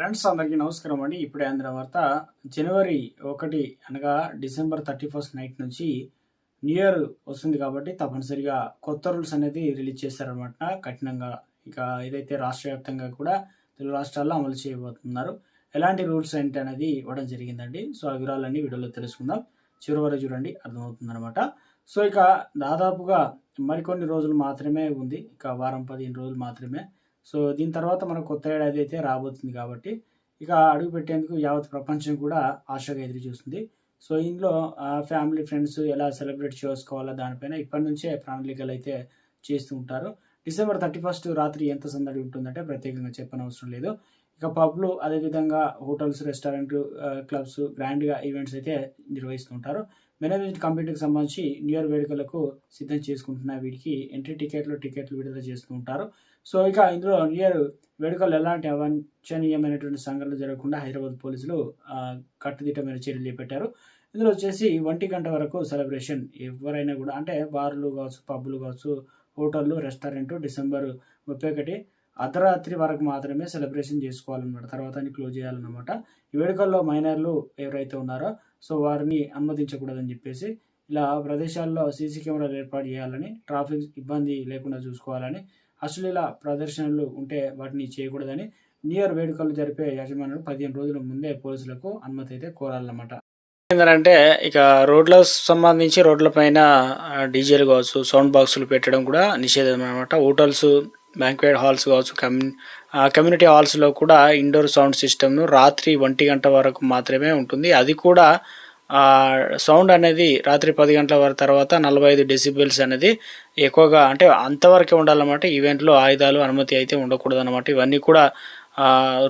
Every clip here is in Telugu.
ఫ్రెండ్స్ అందరికీ నమస్కారం అండి. ఇప్పుడే ఆంధ్ర వార్త జనవరి ఒకటి అనగా డిసెంబర్ థర్టీ ఫస్ట్ నైట్ నుంచి న్యూ ఇయర్ వస్తుంది కాబట్టి తప్పనిసరిగా కొత్త రూల్స్ అనేది రిలీజ్ చేశారనమాట కఠినంగా ఇక ఏదైతే రాష్ట్ర వ్యాప్తంగా కూడా తెలుగు రాష్ట్రాల్లో అమలు చేయబోతున్నారు. ఎలాంటి రూల్స్ ఏంటి అనేది ఇవ్వడం జరిగిందండి. సో ఆ వివరాలన్నీ వీడియోలో తెలుసుకుందాం. చివరి వరకు చూడండి అర్థమవుతుందనమాట సో ఇక దాదాపుగా మరికొన్ని రోజులు మాత్రమే ఉంది. ఇక వారం పదిహేను రోజులు మాత్రమే సో దీని తర్వాత మనకు కొత్త ఏడాది అయితే రాబోతుంది కాబట్టి ఇక అడుగు పెట్టేందుకు యావత్ ప్రపంచం కూడా ఆశగా ఎదురు చూస్తుంది. సో ఇందులో ఫ్యామిలీ ఫ్రెండ్స్ ఎలా సెలబ్రేట్ చేసుకోవాలో దానిపైన ఇప్పటి నుంచే ప్రణాళికలు అయితే చేస్తూ ఉంటారు. డిసెంబర్ థర్టీ ఫస్ట్ రాత్రి ఎంత సందడి ఉంటుందంటే ప్రత్యేకంగా చెప్పనవసరం లేదు. ఇక పబ్లు అదేవిధంగా హోటల్స్ రెస్టారెంట్ క్లబ్స్ గ్రాండ్గా ఈవెంట్స్ అయితే నిర్వహిస్తుంటారు. మేనేజ్మెంట్ కంపెనీకి సంబంధించి న్యూ ఇయర్ వేడుకలకు సిద్ధం చేసుకుంటున్న వీటికి ఎంట్రీ టికెట్లు టికెట్లు విడుదల చేస్తూ ఉంటారు. సో ఇక ఇందులో న్యూ ఇయర్ వేడుకలు ఎలాంటి అవాంఛనీయమైనటువంటి సంఘటనలు జరగకుండా హైదరాబాద్ పోలీసులు కట్టుదిట్టమైన చర్యలు చేపట్టారు. ఇందులో వచ్చేసి ఒంటి గంట వరకు సెలబ్రేషన్ ఎవరైనా కూడా అంటే బార్లు కావచ్చు పబ్బులు కావచ్చు హోటళ్ళు రెస్టారెంట్ డిసెంబర్ ముప్పై ఒకటి అర్ధరాత్రి వరకు మాత్రమే సెలబ్రేషన్ చేసుకోవాలన్నమాట. తర్వాత క్లోజ్ చేయాలన్నమాట. ఈ వేడుకల్లో మైనర్లు ఎవరైతే ఉన్నారో సో వారిని అనుమతించకూడదని చెప్పేసి ఇలా ప్రదేశాల్లో సీసీ కెమెరాలు ఏర్పాటు చేయాలని ట్రాఫిక్ ఇబ్బంది లేకుండా చూసుకోవాలని అశ్లీల ప్రదర్శనలు ఉంటే వాటిని చేయకూడదని నియర్ వేడుకలు జరిపే యాజమాన్యులు పదిహేను రోజుల ముందే పోలీసులకు అనుమతి అయితే కోరాలన్నమాట. ఏంటంటే ఇక రోడ్లకు సంబంధించి రోడ్ల పైన డీజేలు కావచ్చు సౌండ్ బాక్సులు పెట్టడం కూడా నిషేధం అనమాట హోటల్స్ బ్యాంక్వెట్ హాల్స్ కావచ్చు కమ్యూ కమ్యూనిటీ హాల్స్లో కూడా ఇండోర్ సౌండ్ సిస్టమ్ను రాత్రి ఒంటి గంట వరకు మాత్రమే ఉంటుంది. అది కూడా సౌండ్ అనేది రాత్రి పది గంటల వరకు తర్వాత నలభై ఐదు డెసిబిల్స్ అనేది ఎక్కువగా అంటే అంతవరకే ఉండాలన్నమాట. ఈవెంట్లో ఆయుధాలు అనుమతి అయితే ఉండకూడదు అనమాట ఇవన్నీ కూడా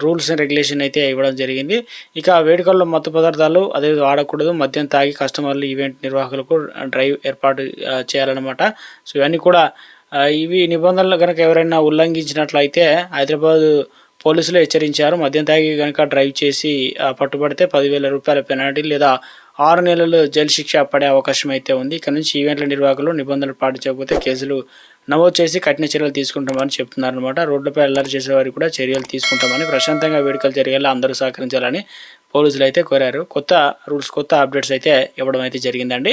రూల్స్ అండ్ రెగ్యులేషన్ అయితే ఇవ్వడం జరిగింది. ఇక వేడుకల్లో మత్తు పదార్థాలు అదే వాడకూడదు. మద్యం తాగి కస్టమర్లు ఈవెంట్ నిర్వాహకులకు డ్రైవ్ ఏర్పాటు చేయాలన్నమాట. సో ఇవన్నీ కూడా ఇవి నిబంధనలు కనుక ఎవరైనా ఉల్లంఘించినట్లయితే హైదరాబాద్ పోలీసులు హెచ్చరించారు. మద్యం తాగి కనుక డ్రైవ్ చేసి పట్టుబడితే పదివేల రూపాయల పెనాల్టీ లేదా ఆరు నెలలు జైలు శిక్ష పడే అవకాశం అయితే ఉంది. ఇక్కడ నుంచి ఈవెంట్ల నిర్వాహకులు నిబంధనలు పాటించకపోతే కేసులు నమోదు చేసి కఠిన చర్యలు తీసుకుంటామని చెప్తున్నారు అనమాట రోడ్లపై అల్లరి చేసే వారికి కూడా చర్యలు తీసుకుంటామని ప్రశాంతంగా వేడుకలు జరిగేలా అందరూ సహకరించాలని పోలీసులు అయితే కోరారు. కొత్త రూల్స్ కొత్త అప్డేట్స్ అయితే ఇవ్వడం అయితే జరిగిందండి.